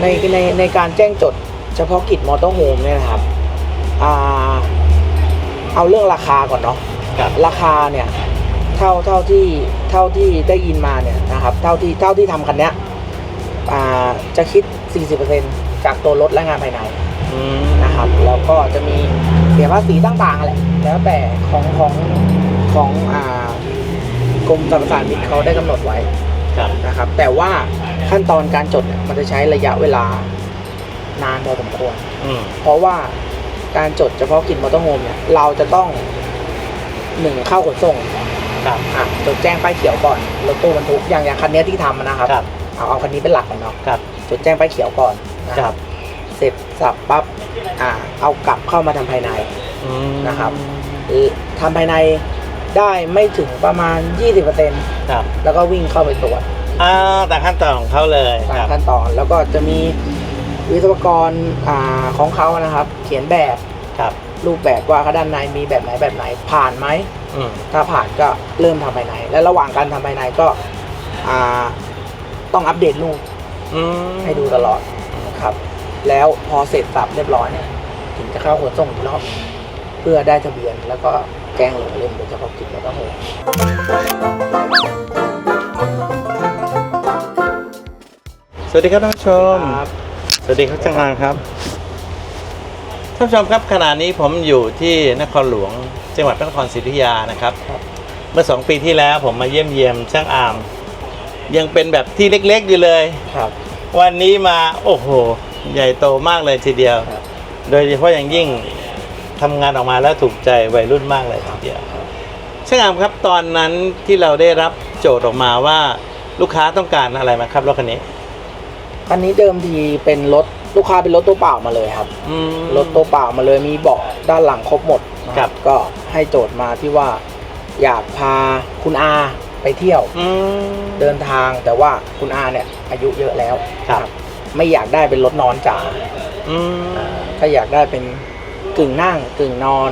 ในในในการแจ้งจดเฉพาะกิจมอเตอร์โฮมเนี่ยนะครับอ่าเอาเรื่องราคาก่อนเนาะครับ ราคาเนี่ยเท่าเท่าที่เท่าที่ได้ยินมาเนี่ยนะครับเท่าที่เท่าที่ทำคันเนี้ยอ่าจะคิด 40%จากตัวรถและงานภายใน อืมนะครับแล้วก็จะมีเสียภาษีต่างๆอะไรแล้วแต่ของของของอ่ากรมสรรพสามิตเขาได้กำหนดไว้ครับ นะครับแต่ว่าขั้นตอนการจดเนี่ยมันจะใช้ระยะเวลานานพอสมควร อืมเพราะว่าการจดเฉพาะกิจมอเตอร์โฮมเนี่ยเราจะต้องหนึ่งเข้าขนส่งครับอะจดแจ้งป้ายเขียวก่อนรถตู้บรรทุกอย่างอย่างคันเนี้ยที่ทำนะครับครับเอาเอาคันนี้เป็นหลักก่อนเนาะครับจดแจ้งป้ายเขียวก่อนนะครับเสร็จสับปั๊บอ่าเอากลับเข้ามาทำภายใน อืมนะครับทำภายในได้ไม่ถึงประมาณ 20%ครับแล้วก็วิ่งเข้าไปตรวจ อ่าแต่ขั้นตอนของเขาเลยตาคมรับขั้นตอนแล้วก็จะมีวิศวกรอ่าของเขานะครับ เขียนแบบครับรูปแบบว่าด้านในมีแบบไหนแบบไหนผ่านไหม อืมถ้าผ่านก็เริ่มทำภายใน และระหว่างการทำภายในก็อ่าต้องอัปเดตรูปอืมให้ดูตลอดนะครับ แล้วพอเสร็จสับเรียบร้อยเนี่ยถึงจะเข้าขนส่งอีกรอบเพื่อได้ทะเบียนแล้วก็แจ้งลงเล่มโดยเฉพาะกิจมอเตอร์โฮ สวัสดีครับท่านผู้ชมครับสวัสดีครับจังงานครับ ท่านผู้ชมครับขณะนี้ผมอยู่ที่นครหลวงจังหวัดพระนครศรีอยุธยานะครับครับ เมื่อสองปีที่แล้วผมมาเยี่ยมเยียมช่างอาม ยังเป็นแบบที่เล็กๆอยู่เลย ครับ วันนี้มาโอ้โห ใหญ่โตมากเลยทีเดียวครับโดยเฉพาะอย่างยิ่งทำงานออกมาแล้วถูกใจวัยรุ่นมากเลยทีเดียวช่างอามครับตอนนั้นที่เราได้รับโจทย์ออกมาว่าลูกค้าต้องการอะไรมาครับรถคันนี้ คันนี้เดิมทีเป็นรถลูกค้าเป็นรถตัวเปล่ามาเลยครับอืม รถตัวเปล่ามาเลยมีเบาะด้านหลังครบหมดนะครับ ก็ให้โจทย์มาที่ว่าอยากพาคุณอาไปเที่ยว อืม เดินทางแต่ว่าคุณอาเนี่ยอายุเยอะแล้วครับนะไม่อยากได้เป็นรถนอนจ๋าอืมถ้าอยากได้เป็นกึ่งนั่งกึ่งนอน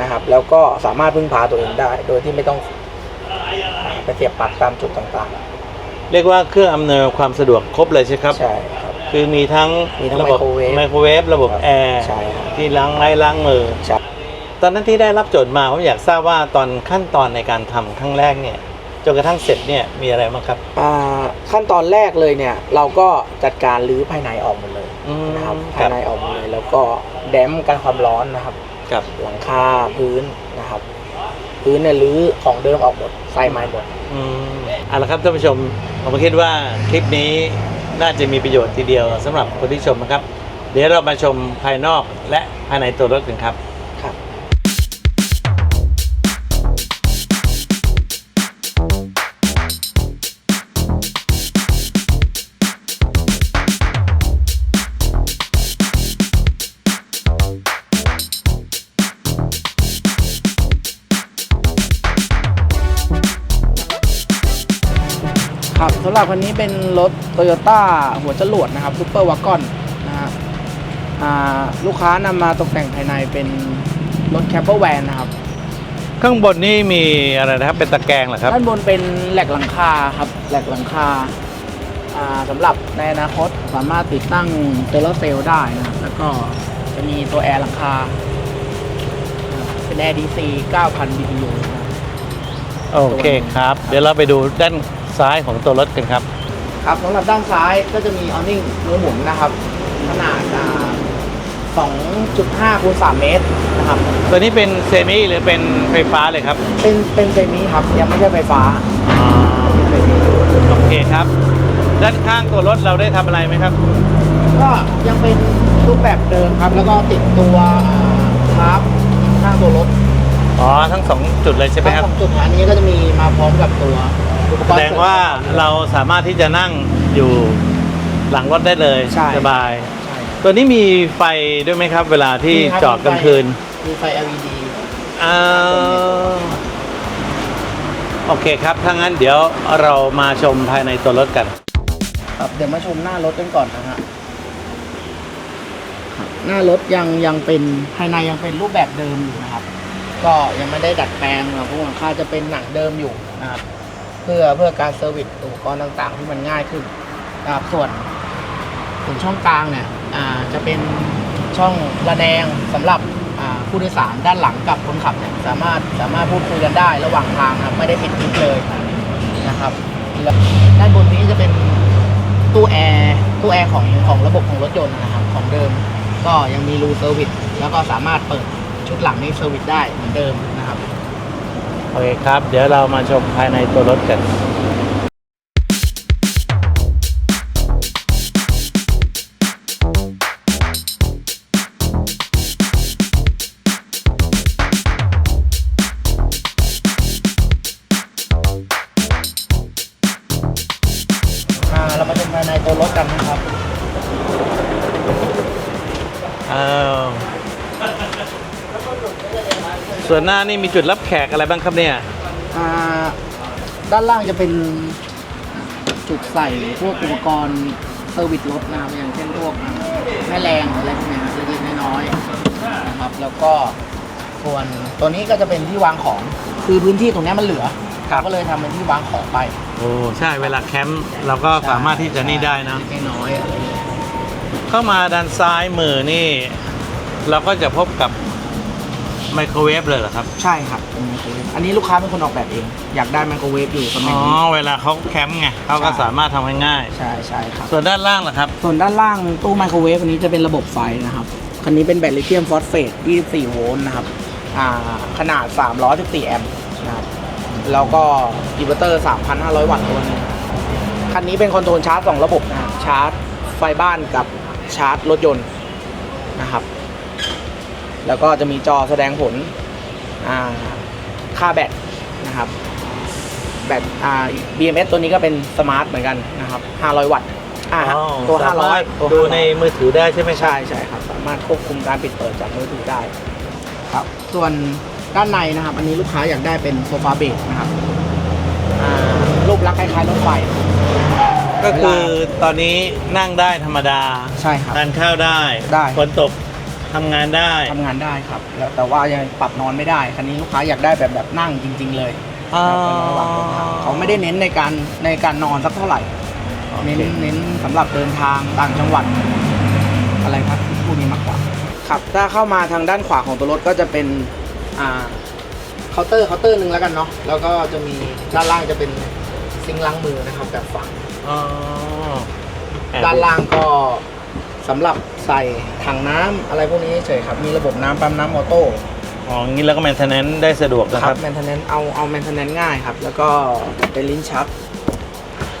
นะครับ แล้วก็สามารถพึ่งพาตัวเองได้ โดยที่ไม่ต้องไปเสียบปลั๊กตามจุดต่าง เรียกว่าเครื่องอำนวยความสะดวกครบเลยใช่ครับๆใช่ครับ คือมีทั้งมีทั้งระบบไมโครเวฟไมโครเวฟระบบครับแอร์ใช่ครับ ที่ล้างไม้ล้างมือ ใช่ตอนนั้นที่ได้รับโจทย์มาผมอยากทราบว่าตอนขั้นตอนในการทำครั้งแรกเนี่ยจนกระทั่งเสร็จเนี่ยมีอะไรบ้างครับอ่าขั้นตอนแรกเลยเนี่ย เราก็จัดการรื้อภายในออกหมดเลยอืมนะครับคภารัยบในออกหมดเลยแล้วก็แดมกันความร้อนนะครับ ครับ หลังคาพื้นนะครับ พื้นเนี่ยรื้อของเดิมออกหมดใส่ไม้หมด อืม เอาละครับท่านผู้ชมผมคิดว่าคลิปนี้น่าจะมีประโยชน์ทีเดียวสำหรับคนที่ชมนะครับ เดี๋ยวเรามาชมภายนอกและภายในตัวรถกันครับำหรับคันนี้เป็นรถโตโยต้าหัวจรวดนะครับซูเปอร์วากอนนะฮะอ่าลูกค้านำมาตกแต่งภายในเป็นรถแคปเปอร์แวนนะครับ ข้างบนนี่มีอะไรนะครับ เป็นตะแกรงเหรอครับ ด้านบนเป็นแหลกหลังคาครับแหลกหลังคาอ่าสำหรับในอนาคตสามารถติดตั้งโซลาร์เซลล์ได้นะครับแล้วก็จะมีตัวแอร์หลังคาอ่าเป็นแอร์ DC 9,000 BTU นะครับโอเคครับ เดี๋ยวเราไปดูด้าน ซ้ายของตัวรถกันครับ ครับสำหรับด้านซ้ายก็จะมีออนิ่งมือหมุนนะครับ ขนาดอ่า2.5คูณ3เมตรนะครับ ตัวนี้เป็นเซมิหรือเป็นไฟฟ้าเลยครับ เป็นเป็นเซมิครับยังไม่ใช่ไฟฟ้าเป็นเซมิโอเคครับ ด้านข้างตัวรถเราได้ทำอะไรไหมครับ ก็ยังเป็นรูปแบบเดิมครับ แล้วก็ติดตัวคาร์บข้างตัวรถอ๋อทั้งสองจุดเลยใช่ไหมครับทั้งสองจุดอันนี้ก็จะมีมาพร้อมกับตัวอุปก แสรณ์ดงว่าเราสามารถที่จะนั่งอยู่หลังรถได้เลยใช่ สบายใช่ตัวนี้มีไฟด้วยไหมครับ เวลาที่มีครับจอดกลางคืนมีไฟ LED อ่าโอเคครับถ้างั้นเดี๋ยวเรามาชมภายในตัวรถกัน ครับเดี๋ยวมาชมหน้ารถกันก่อนนะฮะครับหน้ารถยังยังเป็นภายในยังเป็นรูปแบบเดิมอยู่นะครับ ก็ยังไม่ได้ดัดแปลงนะพวกหลังคาจะเป็นหนังเดิมอยู่นะครับ เพื่อเพื่อการเซอร์วิสอุปกรณ์ต่างๆ ที่มันง่ายขึ้นนะครับส่วนส่วนช่องกลางเนี่ยจะเป็นช่องระแนงสำหรับผู้โดยสารด้านหลังกับคนขับเนี่ยสามารถสามารถพูดคุยกันได้ระหว่างทางครับไม่ได้ปิดทิปเลยนะครับด้านบนนี้จะเป็นตู้แอร์ตู้แอร์ของของระบบของรถยนต์นะครับของเดิม ก็ยังมีรูเซอร์วิสแล้วก็สามารถเปิดชุดหลังนี้เซอร์วิสได้เหมือนเดิม โอเคครับ เดี๋ยวเรามาชมภายในตัวรถกันเรามาชมภายในตัวรถกันนะครับอ้าว ส่วนหน้านี่มีจุดรับแขกอะไรบ้างครับเนี่ย อ่าด้านล่างจะเป็นจุดใส่พวกอุปกรณ์เซอร์วิสรถนะครับอย่างเช่นพวกแม่แรงอะไรพวกเนี้ยครับเล็กๆน้อยๆนะครับ แล้วก็ส่วนตัวนี้ก็จะเป็นที่วางของคือพื้นที่ตรงเนี้ยมันเหลือครับ ก็เลยทำเป็นที่วางของไป โอ้ใช่เวลาแคมป์เราก็สามารถที่จะนี่ได้นะ เล็กๆน้อยๆอะไรอย่างเงี้ยเข้ามาด้านซ้ายมือนี่ เราก็จะพบกับ ไมโครเวฟเลยเหรอครับ ใช่ครับเป็นไมโครเวฟอันนี้ลูกค้าเป็นคนออกแบบเอง อยากได้ไมโครเวฟอยู่สมัอ๋ยอนี้ เวลาเขาแคมป์ไงเขาก็ใช่ สามารถทำง่าย ใช่ใช่ครับๆส่วนด้านล่างล่ะครับ ส่วนด้านล่างตู้ไมโครเวฟอันนี้จะเป็นระบบไฟนะครับ คันนี้เป็นแบตลิเธียมฟอสเฟต 24 โวลต์นะครับ อ่า ขนาด 314 แอมป์นะครับ แล้วก็อินเวอร์เตอร์ 3,500 วัตต์ตัวหนึงคันนี้เป็นคอนโทรลชาร์จ 2 ระบบนะครับชาร์จไฟบ้านกับชาร์จรถยนต์นะครับ แล้วก็จะมีจอแสดงผลอ่าค่าแบตนะครับ แบตอ่า BMS ตัวนี้ก็เป็นสมาร์ทเหมือนกันนะครับ 500 วัตต์อ่าอ๋อตัวสามารถ500ตัวดู500ในมือถือได้ใช่ไหมครับใช่ใช่ครับ สามารถควบคุมการปิดเปิดจากมือถือได้ครับ ส่วนด้านในนะครับ อันนี้ลูกค้าอยากได้เป็นโซฟาเบดนะครับอ่ารูปลักษณ์คล้ายๆรถไฟก็คือตอนนี้นั่งได้ธรรมดา ใช่ครับทานข้าวได้ได้ฝนตก ทำงานได้ ทำงานได้ครับแล้วแต่ว่ายังปรับนอนไม่ได้ คันนี้ลูกค้าอยากได้แบบแบบนั่งจริง ๆ เลยอ๋อ ครับเป็นระหว่างเดินทางเขาไม่ได้เน้นในการในการนอนสักเท่าไหร่ เน้นเน้นสำหรับเดินทางต่างจังหวัด อะไรครับพวกนี้มากกว่าครับถ้าเข้ามาทางด้านขวาของตัวรถก็จะเป็นอ่าเคาน์เตอร์เคาน์เตอร์หนึ่งแล้วกันเนาะแล้วก็จะมีด้านล่างจะเป็นซิงค์ล้างมือนะครับแบบฝัง อ๋อด้านล่างก็ สำหรับใส่ถังน้ำอะไรพวกนี้เฉยๆครับ มีระบบน้ำปั๊มน้ำออโต้อ๋องี้แล้วก็แมนเทนแนนได้สะดวกนะคครัรับบ แมนเทนแนนเอาเอาแมนเทนแนนง่ายครับ แล้วก็เป็นลิ้นชัก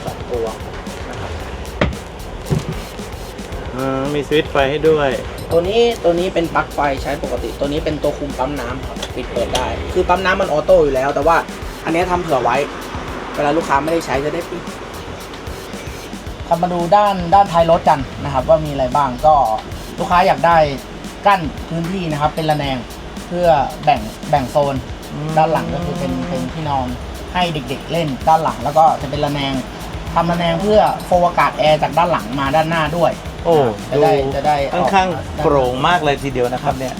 สองตัวนะครับ อ่ามีสวิตช์ไฟให้ด้วย ตัวนี้ตัวนี้เป็นปลั๊กไฟใช้ปกติ ตัวนี้เป็นตัวคุมปั๊มน้ำครับปิดเปิดได้ คือปั๊มน้ำมันออโต้อยู่แล้ว แต่ว่าอันนี้ทำเผื่อไว้ เวลาลูกค้าไม่ได้ใช้จะได้ปิด ครับมาดูด้านด้านท้ายรถกันนะครับ ว่ามีอะไรบ้างก็ลูกค้าอยากได้กั้นพื้นที่นะครับ เป็นระแนงเพื่อแบ่งแบ่งโซนอืมด้านหลังก็คือเป็นเป็นที่นอนให้เด็กๆเล่นด้านหลัง แล้วก็จะเป็นระแนงทำระแนงเพื่อโฟลว์อากาศแอร์จากด้านหลังมาด้านหน้าด้วย โอ้จะดูได้จะได้ค่อนข้างออกโปร่งมากเลยทีเดียวนะครับเนี่ย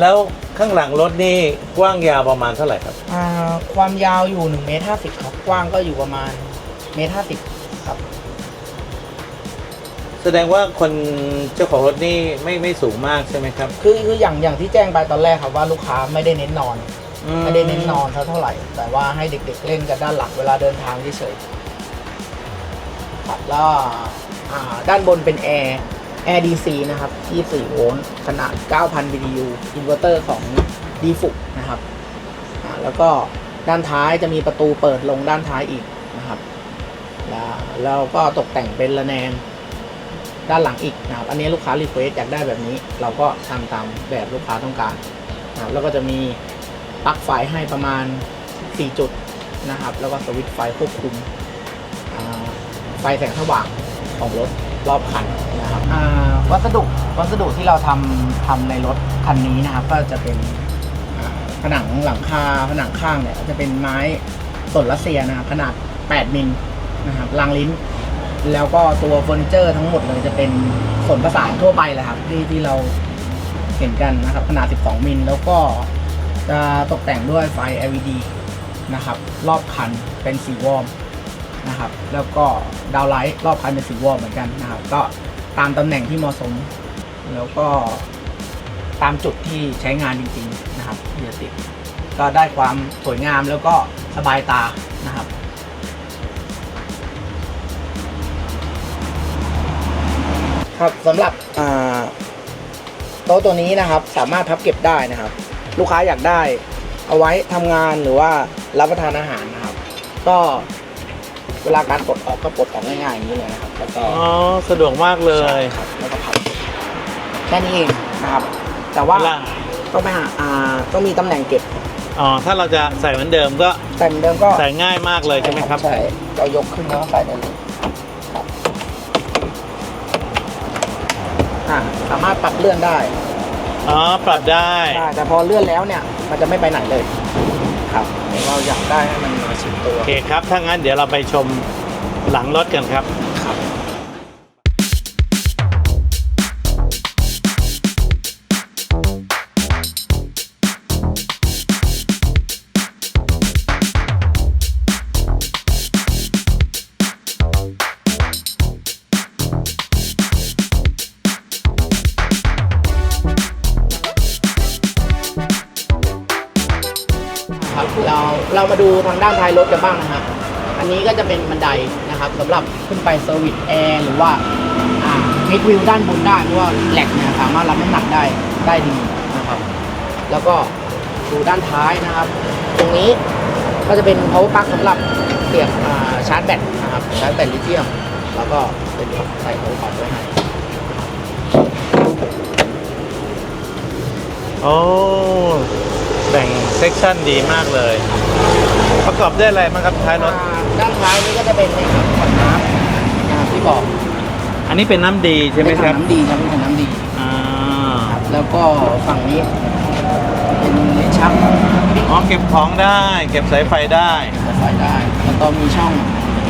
แล้วข้างหลังรถนี่กว้างยาวประมาณเท่าไหร่ครับ อ่า ความยาวอยู่1เมตร50ครับ กว้างก็อยู่ประมาณเมตร50ครับ แสดงว่าคนเจ้าของรถนี่ไม่ไม่สูงมากใช่ไหมครับ คือคืออย่างอย่างที่แจ้งไปตอนแรกครับว่าลูกค้าไม่ได้เน้นนอนไม่ได้เน้นนอนเท่าเท่าไหร่ แต่ว่าให้เด็กๆเล่นกันด้านหลังเวลาเดินทางเฉยๆครับแล้วอ่าด้านบนเป็นแอร์แอร์ DC นะครับ24โวลต์ขนาด 9,000 BTU อินเวอร์เตอร์ของ d f u นะครับอ่าแล้วก็ด้านท้ายจะมีประตูเปิดลงด้านท้ายอีกนะครับ แล้วแล้วก็ตกแต่งเป็นระแนง ด้านหลังอีกนะครับอันนี้ลูกค้ารีเควสอยากได้แบบนี้ เราก็ทำตามแบบลูกค้าต้องการนะครับแล้วก็จะมีปลั๊กไฟให้ประมาณ 4 จุดนะครับ แล้วก็สวิตช์ไฟควบคุมไฟแสงสว่างของรถรอบคันนะครับวัสดุวัสดุที่เราทำทำในรถคันนี้นะครับ ก็จะเป็นผนังหลังคาผนังข้างเนี่ยจะเป็นไม้สนรัสเซียนะครับขนาด 8 มิลนะครับรางลิ้น แล้วก็ตัวเฟอร์นิเจอร์ทั้งหมดเลยจะเป็นสนประสานทั่วไปเลยครับที่ที่เราเห็นกันนะครับ ขนาด 12 มิลแล้วก็จะตกแต่งด้วยไฟ LED นะครับ รอบคันเป็นสีวอร์มนะครับ แล้วก็ดาวไลท์รอบคันเป็นสีวอลเหมือนกันนะครับ ก็ตามตำแหน่งที่เหมาะสม แล้วก็ตามจุดที่ใช้งานจริง ๆ นะครับที่จะติก็ได้ความสวยงามแล้วก็สบายตานะครับ ครับสำหรับอ่าโต๊ะตัวนี้นะครับ สามารถพับเก็บได้นะครับ ลูกค้าอยากได้ เอาไว้ทำงานหรือว่ารับประทานอาหารนะครับ ก็เวลาการปลดออกก็ปลดออกง่ายๆอย่างนี้เลยนะครับแล้วก็อ๋อสะดวกมากเลยใช่ครับแล้วก็พับแค่นี้เองนะครับ แต่ว่าเวลาต้องไปหาอ่าต้องมีตำแหน่งเก็บอ๋อถ้าเราจะใส่เหมือนเดิมก็ใส่เหมือนเดิมก็ใส่ง่ายมากเลยใช่ไหมครับ ใช่เรายกขึ้นแล้วก็ใส่ได้เลย อ่าสามารถปรับเลื่อนได้อ๋อปรับได้ได้แต่พอเลื่อนแล้วเนี่ย มันจะไม่ไปไหนเลยครับเราอยากได้ให้มันมาชิดตัวโอเคครับถ้างั้นเดี๋ยวเราไปชมหลังรถกันครับครับครับาดูทางด้านท้ายรถกันบ้างนะฮะอันนี้ก็จะเป็นบันไดนะครับสำหรับขึ้นไปเซอร์วิสแอร์หรือว่าอ่ามิดวิวด้านบนได้เพราะว่าแหลกเนี่ยสามารถรับน้ำหนักได้ได้ดีนะครับ แล้วก็ดูด้านท้ายนะครับ ตรงนี้ก็จะเป็น power plug สำหรับเสียบอ่าชาร์จแบตนะครับชาร์จแบตลิเธียม แล้วก็เป็นใส่ power plug ไว้ให้โอ้ แบ่งเซกชันดีมากเลย ประกอบด้วยอะไรบ้างครับท้ายรถอ่าด้านท้ายนี้ก็จะเป็นในถังขวดน้ำนะครับที่บอกอันนี้เป็นน้ำดีใช่ไหมครับเป็นถังน้ำดีครับเป็นถังน้ำดีอ่าครับแล้วก็ฝั่งนี้ เป็นลิ้นชักอ๋อเก็บของได้ เก็บสายไฟได้เปิดไฟได้ แล้วก็มีช่อง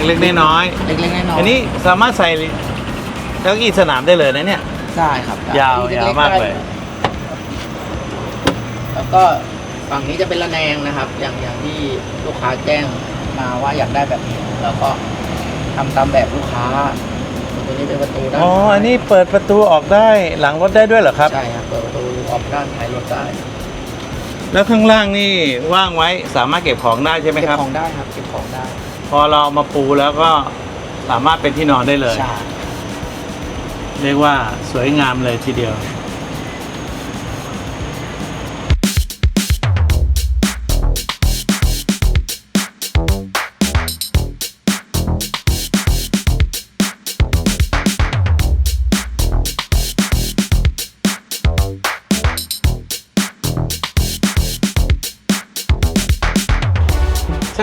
เล็กๆน้อยเล็กๆน้อยๆๆอันนี้สามารถใส่เก้าอี้สนามได้เลยนะเนี่ย ได้ครับได้ยาวที่ยาวล็ๆมากเลย ได้แล้วก็ ฝั่งนี้จะเป็นระแนงนะครับ อย่างอย่างที่ลูกค้าแจ้งมาว่าอยากได้แบบนี้แล้วก็ทำตามแบบลูกค้าตัวนี้เป็นประตูด้านอ๋อท้ายอันนี้เปิดประตูออกได้หลังรถได้ด้วยเหรอครับใช่ครับเปิดประตูออกด้านท้ายรถได้แล้วข้างล่างนี่ว่างไว้สามารถเก็บของได้ใช่ไหมเก็บครับของได้ครับเก็บของได้ พอเราเอามาปูแล้วก็สามารถเป็นที่นอนได้เลยใช่เรียกว่าสวยงามเลยทีเดียว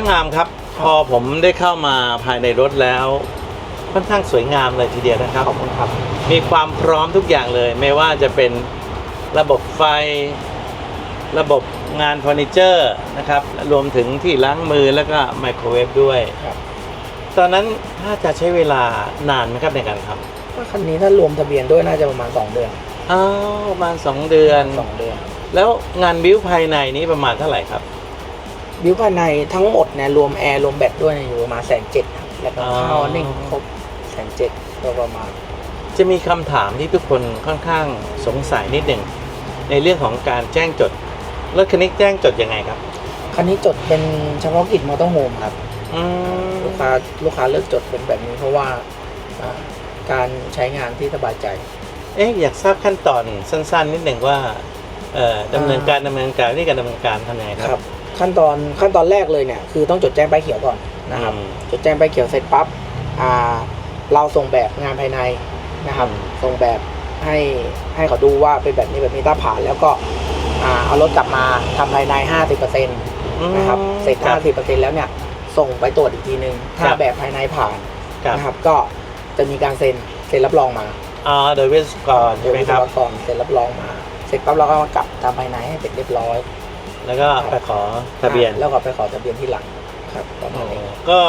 งงามครับ พอผมได้เข้ามาภายในรถแล้ว ค่อนข้างสวยงามเลยทีเดียวนะครับขอบคุณครับ มีความพร้อมทุกอย่างเลย ไม่ว่าจะเป็นระบบไฟ ระบบงานเฟอร์นิเจอร์นะครับ รวมถึงที่ล้างมือแล้วก็ไมโครเวฟด้วย ครับ ตอนนั้นถ้าจะใช้เวลานานไหมครับในการทว่าคันนี้ถ้ารวมทะเบียนด้วยน่าจะประมาณ 2 เดือนำอ้าวประมาณ2เดือน 2เดือน แล้วงานบิวภายในนี้ประมาณเท่าไหร่ครับ บิวภายในทั้งหมดเนี่ยรวมแอร์รวมแบตด้วยเนี่ยอยู่ประมาณแสนเจ็ดแล้วก็อ๋อค่าออนิ่งครบแสนเจ็ดก็ประมาณ จะมีคำถามที่ทุกคนค่อนข้างสงสัยนิดหนึ่ง ในเรื่องของการแจ้งจดรถคันนี้แจ้งจดยังไงครับ คันนี้จดเป็นเฉพาะกิจมอเตอร์โฮมครับ อืมลูกค้าลูกค้าเลือกจดเป็นแบบนี้เพราะว่าอ่าการใช้งานที่สบายใจ เอ๊ะอยากทราบขั้นตอนสั้น ๆ นิดหนึ่งว่าเอ่อดำเนินการดำเนินการนี่การดำเนินการทำยังไงครับ ขั้นตอนขั้นตอนแรกเลยเนี่ยคือต้องจดแจ้งใบเขียวก่อนนะครับ อืม จดแจ้งใบเขียวเสร็จปั๊บอ่าเราส่งแบบงานภายในนะครับอืมส่งแบบให้ให้เขาดูว่าเป็นแบบนี้แบบนี้ถ้าผ่านแล้วก็อ่าเอารถกลับมาทำภายใน 50%นะครับเสร็จครับ50%แล้วเนี่ยส่งไปตรวจอีกทีนึงถ้าครับ แบบภายในผ่านครับนะครับ ก็จะมีการเซ็นเซ็นรับรองมาอ๋อโดยวิศวกรใช่ไหมโดยวิศครับวกรเซ็นรับรองมา เสร็จปั๊บเราก็มากลับทำภายในให้เสร็จเรียบร้อย แล้วก็ไปขอทะเบียนแล้วก็ไปขอทะเบียนที่หลังครับประมาณนี้ก็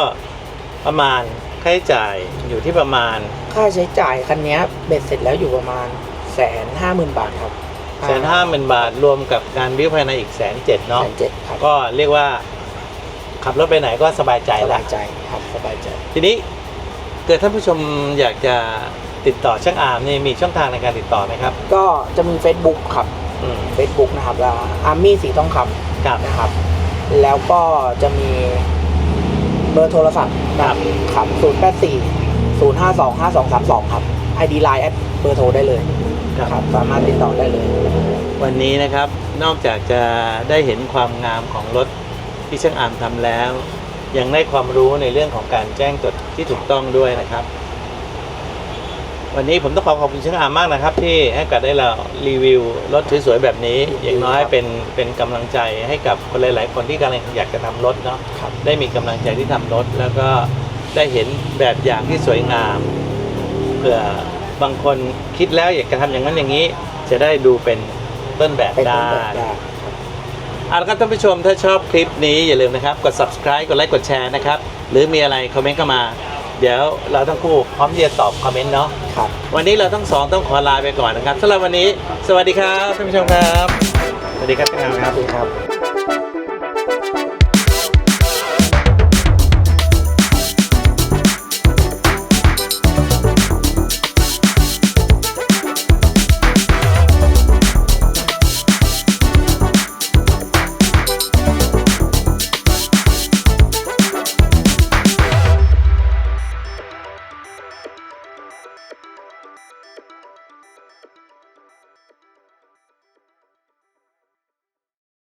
ประมาณค่าใช้จ่ายอยู่ที่ประมาณ ค่าใช้จ่ายคันเนี้ยเบ็ดเสร็จแล้วอยู่ประมาณแสนห้าหมื่นบาทครับแสนห้าหมื่นบาทรวมกับการบิ้วภายในอีกแสนเจ็ดเนาะแสนเจ็ดครับก็เรียกว่า ขับรถไปไหนก็สบายใจสแล้บาวยใจครับสบายใจ ทีนี้เกิดท่านผู้ชมอยากจะติดต่อช่างอาร์มนี่มีช่องทางในการติดต่อไหมครับ ก็จะมี Facebook ครับอืม Facebook นะครับอาร์มี่สีทองคครับำนะครับ แล้วก็จะมีเบอร์โทรศัพท์นะครับครับ0 8 4 0 5 2 5 2 3 2ครับ ID Line แอดเบอร์โทรได้เลยครับ ครับสามารถติดต่อได้เลย วันนี้นะครับนอกจากจะได้เห็นความงามของรถที่ช่างอาร์มทำแล้ว ยังได้ความรู้ในเรื่องของการแจ้งจดที่ถูกต้องด้วยนะครับ วันนี้ผมต้องขอขอบคุณช่างอาร์มมากนะครับ ที่ให้โอกาสได้เรารีวิวรถสวยๆแบบนี้ อย่างน้อยเป็นเป็นกำลังใจให้กับคนหลาย ๆ คนที่กำลังอยากจะทำรถเนาะครับได้มีกำลังใจที่ทำรถ แล้วก็ได้เห็นแบบอย่างที่สวยงามเผื่อบางคนคิดแล้วอยากจะทำอย่างนั้นอย่างนี้ จะได้ดูเป็นต้นแบบเป็นต้ได้นแบบได้ เอาละครับท่านผู้ชมถ้าชอบคลิปนี้อย่าลืมนะครับ กด subscribe กดไลค์กดแชร์นะครับ หรือมีอะไรคอมเมนต์เข้ามา เดี๋ยวเราทั้งคู่พร้อมที่จะตอบคอมเมนต์เนาะครับวันนี้เราทั้งสองต้องขอลาไปก่อนนะครับสำหรับวันนี้ สวัสดีครับท่านผู้ชมครับ สวัสดีครับท่านผู้ชมคครัรับบครับ